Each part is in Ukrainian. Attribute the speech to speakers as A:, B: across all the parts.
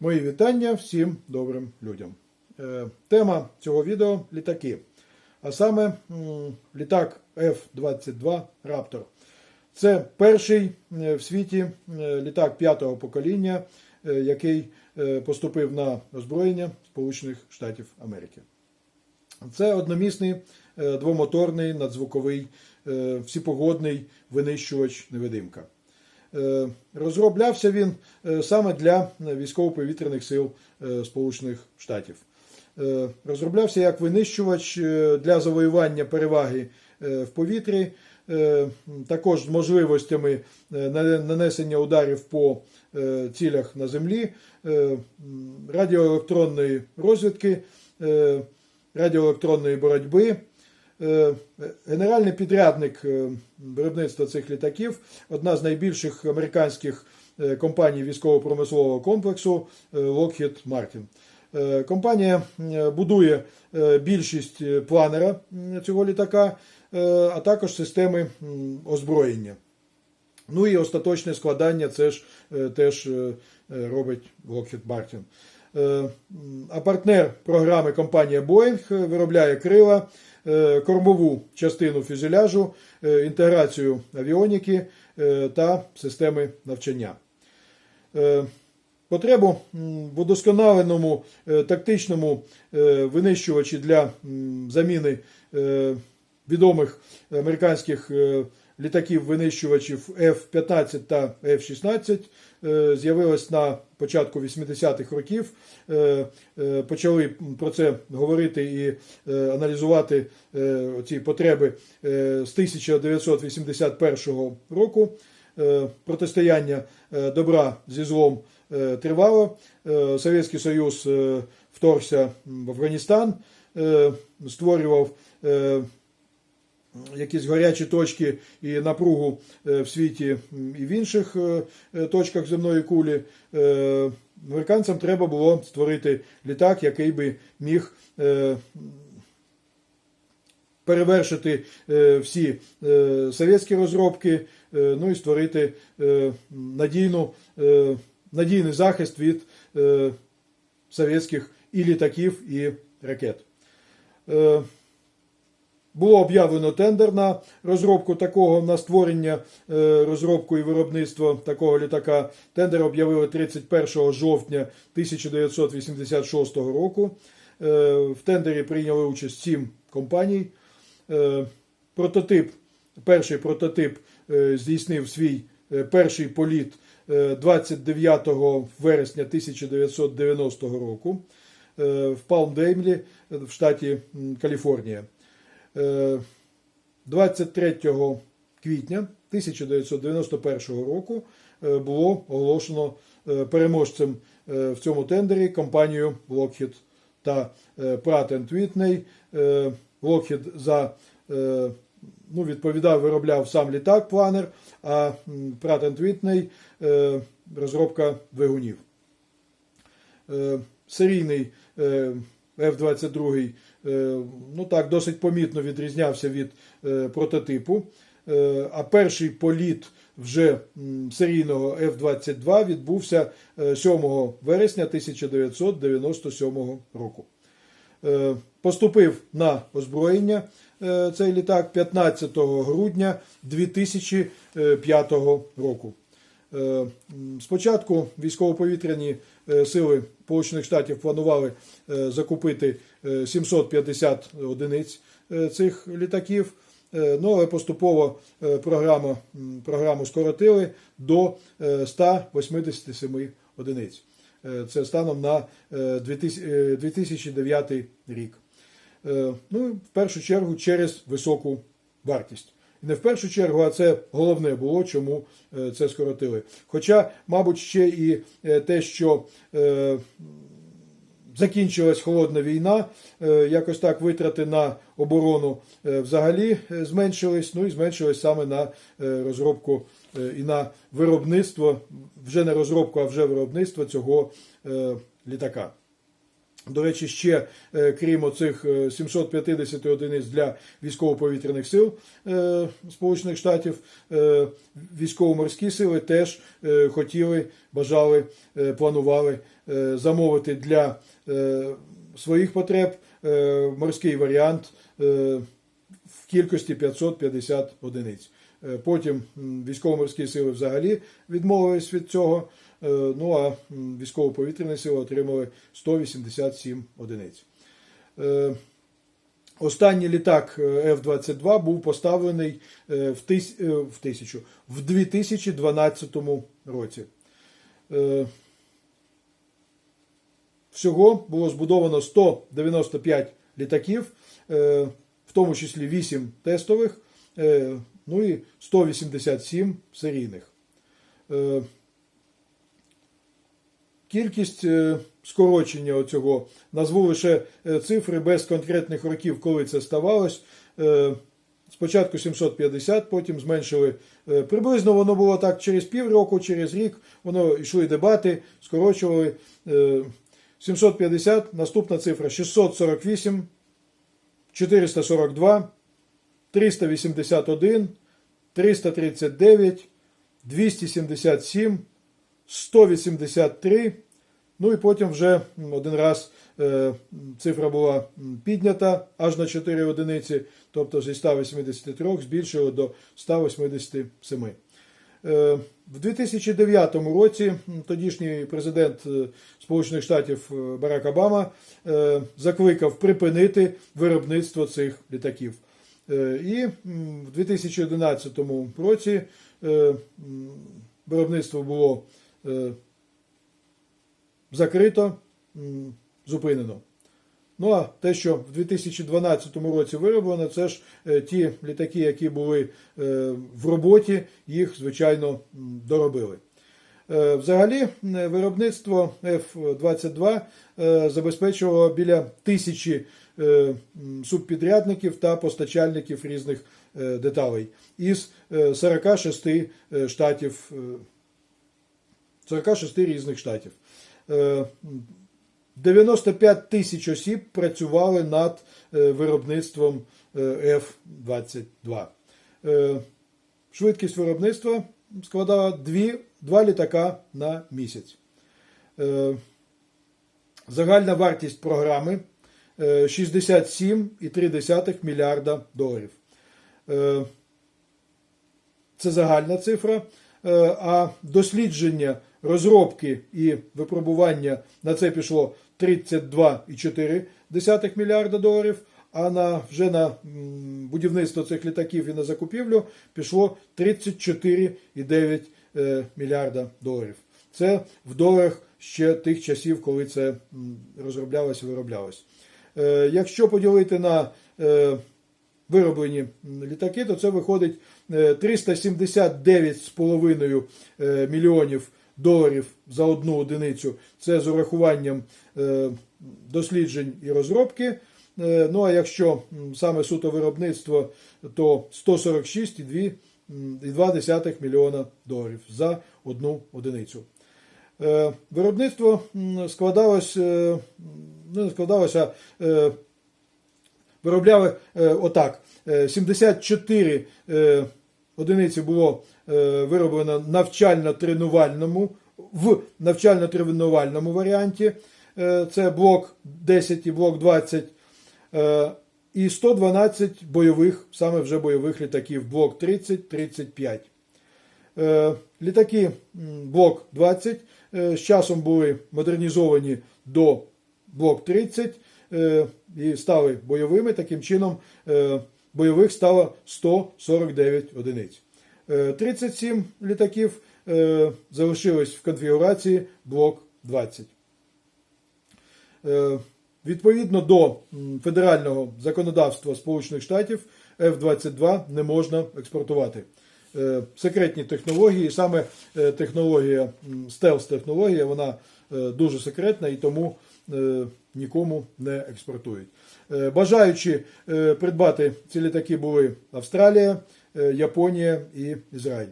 A: Мої вітання всім добрим людям. Е, Тема цього відео літаки. А саме літак F-22 Raptor. Це перший е, в світі е, літак п'ятого покоління, який поступив на озброєння Сполучених Штатів Америки. Це одномісний двомоторний надзвуковий всіпогодний винищувач невидимка. Е, Розроблявся він е, саме для військово-повітряних сил е, Сполучених Штатів. Розроблявся як винищувач для завоювання переваги в повітрі, також з можливостями нанесення ударів по цілях на землі, радіоелектронної розвідки, радіоелектронної боротьби. Е, Генеральний підрядник е, виробництва цих літаків, одна з найбільших американських е, компаній військово-промислового комплексу Lockheed Martin. Компанія будує більшість планера цього літака, а також системи озброєння. Ну і остаточне складання це ж теж робить Lockheed Martin. А партнер програми компанія Boeing виробляє крила, кормову частину фюзеляжу, е, інтеграцію авіоніки е, та системи навчання. Е, Потребу в удосконаленому е, тактичному е, винищувачі для заміни е, відомих американських е, літаків-винищувачів F-15 та F-16 е, з'явилось на початку 80-х років. Е, е, Почали про це говорити і аналізувати ці потреби з 1981 року. Протистояння добра зі злом тривало. Совєтський Союз вторгся в Афганістан, створював якісь гарячі точки і напругу е, в світі і в інших е, е, точках земної кулі. Американцям треба було створити літак, який би міг перевершити всі совєтські розробки, ну і створити надійну, надійний захист від совєтських і літаків, і ракет. Було об'явлено тендер на розробку такого, на створення, е, розробку і виробництво такого літака. Тендер об'явили 31 жовтня 1986 року. Е, В тендері прийняли участь 7 компаній. Е, Прототип, перший прототип здійснив свій перший політ е, 29 вересня 1990 року в Палмдеймлі в штаті Каліфорнія. Е, 23 квітня 1991 року е, було оголошено е, переможцем е, в цьому тендері компанію Lockheed та е, Pratt Whitney. Е, Lockheed за е, ну, відповідав, виробляв сам літак планер, а Pratt Whitney е, розробка двигунів. Е, серійний е, F-22 е, ну так, досить помітно відрізнявся від е, прототипу. Е, А перший політ вже серійного F-22 відбувся е, 7 вересня 1997 року. Поступив на озброєння цей літак 15 грудня 2005 року. Е, Спочатку військово-повітряні е, сили Сполучених Штатів планували е, закупити е, 750 одиниць цих літаків. Ну, але поступово програму, програму скоротили до е, 187 одиниць. Це станом на е, 2000 е, 2009 рік. Ну, в першу чергу через високу вартість. Не в першу чергу, а це головне було, чому е, це скоротили. Хоча, мабуть, ще і е, те, що е, закінчилась холодна війна, якось так витрати на оборону взагалі зменшились, ну і зменшились саме на розробку і на виробництво, вже не розробку, а вже виробництво цього літака. До речі, ще е, крім оцих е, 750 одиниць для військово-повітряних сил е, Сполучених Штатів, е, військово-морські сили теж е, хотіли, бажали, е, планували е, замовити для е, своїх потреб е, морський варіант е, в кількості 550 одиниць. Е, Потім військово-морські сили взагалі відмовились від цього. Е, Ну а військово-повітряні сили отримали 187 одиниць. Е, Останній літак е, F-22 був поставлений е, в, тис... е, в, тисячу, в 2012 році. Е, Всього було збудовано 195 літаків, е, в тому числі 8 тестових, е, ну і 187 серійних. Кількість е, скорочення цього назву лише е, цифри без конкретних років, коли це ставалось. Е, Спочатку 750, потім зменшили. Приблизно воно було так через півроку, через рік. Воно йшли дебати, скорочували. Е, 750, наступна цифра 648, 442, 381, 339, 277, 183. Ну і потім вже один раз е, цифра була піднята аж на 4 одиниці, тобто зі 183 збільшили до 187. Е, В 2009 році тодішній президент е, Сполучених Штатів Барак Обама закликав припинити виробництво цих літаків. І в 2011 році виробництво було закрито, зупинено. Ну а те, що в 2012 році вироблено, це ж е, ті літаки, які були е, в роботі, їх, звичайно, доробили. Е, Взагалі, е, виробництво F-22 е, забезпечувало біля тисячі е, субпідрядників та постачальників різних е, деталей із е, 46 е, штатів, е, 46 різних штатів. Е, 95 тисяч осіб працювали над е, виробництвом е, F-22. Е, Швидкість виробництва складала 2, 2 літака на місяць. Е, Загальна вартість програми е, 67,3 мільярда доларів. Е, Це загальна цифра. Е, А дослідження, розробки і випробування на це пішло 32,4 мільярда доларів. А на вже на будівництво цих літаків і на закупівлю пішло 34,9 е, мільярда доларів. Це в доларах ще тих часів, коли це розроблялось і вироблялось. Е, Якщо поділити на е, вироблені літаки, то це виходить е, 379,5 е, мільйонів доларів за одну одиницю. Це з урахуванням е, досліджень і розробки. Е, Ну а якщо саме суто виробництво, то 146,2 мільйона доларів за одну одиницю. Е, Виробництво складалось, ну, не складалося, виробляли отак. Е, 74 е, одиниці було е, вироблено навчально-тренувальному в навчально-тренувальному варіанті. Е, Це блок 10 і блок 20. Е, І 112 бойових, саме вже бойових літаків, блок 30-35. Е, Літаки блок 20 е, з часом були модернізовані до блок 30 е, і стали бойовими. Таким чином, бойових стало 149 одиниць. Е, 37 літаків е, залишились в конфігурації блок 20. Е, Відповідно до федерального законодавства Сполучених Штатів F-22 не можна експортувати. Е, Секретні технології, саме е, технологія, стелс-технологія, вона е, дуже секретна і тому е, нікому не експортують. Е, Бажаючи е, придбати ці літаки були Австралія, е, Японія і Ізраїль.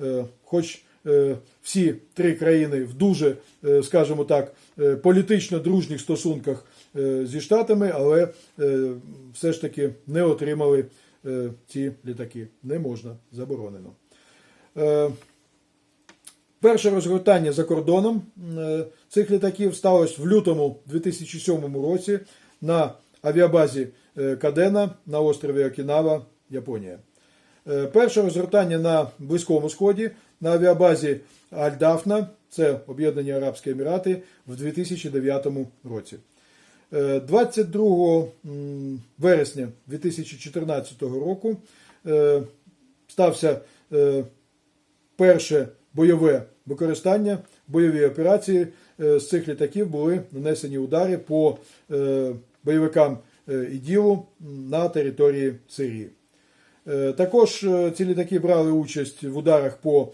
A: Е, Хоч е, всі три країни в дуже, е, скажімо так, е, політично дружніх стосунках е, зі Штатами, але е, все ж таки не отримали е, ці літаки. Не можна, заборонено. Перше розгортання за кордоном е, цих літаків сталося в лютому 2007 році на авіабазі е, Кадена на острові Окінава, Японія. Е, Перше розгортання на Близькому Сході на авіабазі Аль-Дафна, це Об'єднані Арабські Емірати, в 2009 році. Е, 22 вересня 2014 року стався перше бойове використання, бойові операції е, з цих літаків були нанесені удари по е, бойовикам е, іділу на території Сирії. Також ці літаки брали участь в ударах по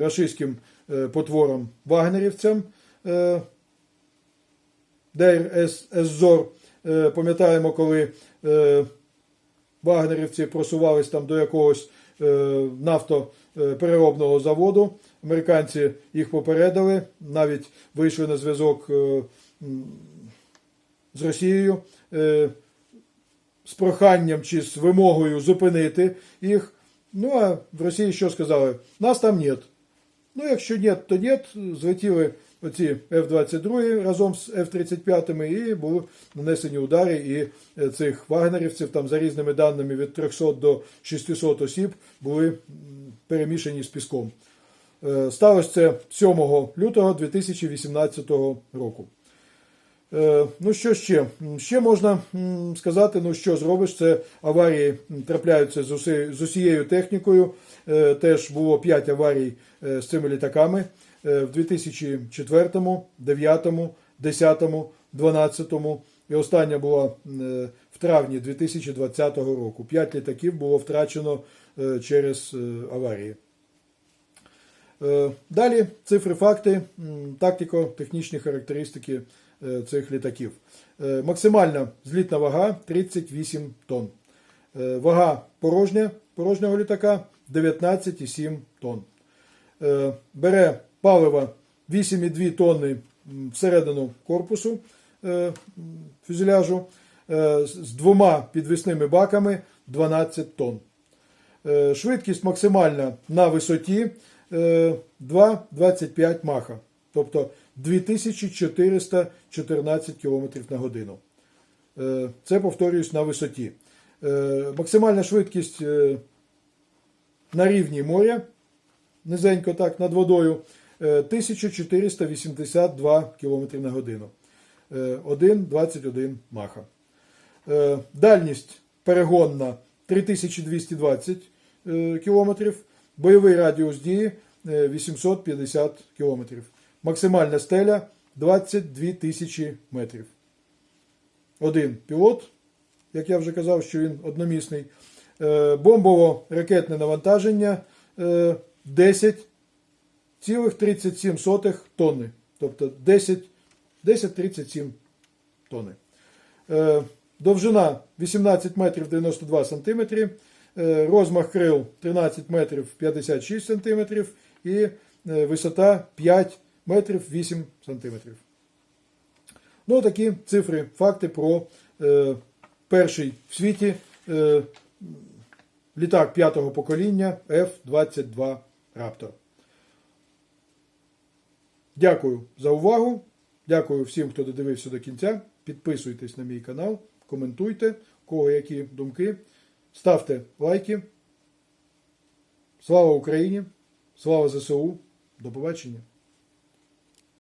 A: рашистським потворам вагнерівцям. Дейр Еззор. Пам'ятаємо, коли вагнерівці просувались там до якогось е, нафтопереробного заводу. Американці їх попередили, навіть вийшли на зв'язок е, з Росією е, з проханням чи з вимогою зупинити їх. Ну а в Росії що сказали? Нас там нет. Ну, якщо нет, то нет. Злетіли оці F-22 разом з F-35 і були нанесені удари, і е, цих вагнерівців там за різними даними від 300 до 600 осіб були перемішані з піском. Е, Сталося це 7 лютого 2018 року. Е, Ну, що ще? Ще можна сказати, ну що зробиш, це аварії трапляються з, усією технікою. Теж було 5 аварій з цими літаками в 2004, 2009, 2010, 2012 і остання була е, в травні 2020 року. 5 літаків було втрачено е, через е, аварії. Е, Далі цифри, факти, тактико-технічні характеристики е, цих літаків. Е, Максимальна злітна вага 38 тонн. Е, Вага порожня, порожнього літака 19,7 тонн. Е, Бере паливо 8,2 тонни всередину корпусу е, фюзеляжу е, з двома підвісними баками 12 тонн. Е, Швидкість максимальна на висоті е, 2,25 маха, тобто 2414 км на годину. Це повторююсь на висоті. Максимальна швидкість на рівні моря, низенько так, над водою, 1482 км на годину. Е, 1,21 маха. Е, Дальність перегонна 3220 е, кілометрів, бойовий радіус дії е, 850 кілометрів. Максимальна стеля 22 тисячі метрів. Один пілот, як я вже казав, що він одномісний. Е, Бомбово-ракетне навантаження е, 10,37 тонни. Тобто 10,37 тонни. Е, Довжина 18 метрів 92 сантиметри, е, розмах крил 13 метрів 56 сантиметрів і е, висота 5 метрів 8 сантиметрів. Ну, такі цифри, факти про е, перший в світі е, літак п'ятого покоління F-22 Raptor. Дякую за увагу. Дякую всім, хто додивився до кінця. Підписуйтесь на мій канал, коментуйте, кого які думки. Ставте лайки. Слава Україні! Слава ЗСУ! До побачення!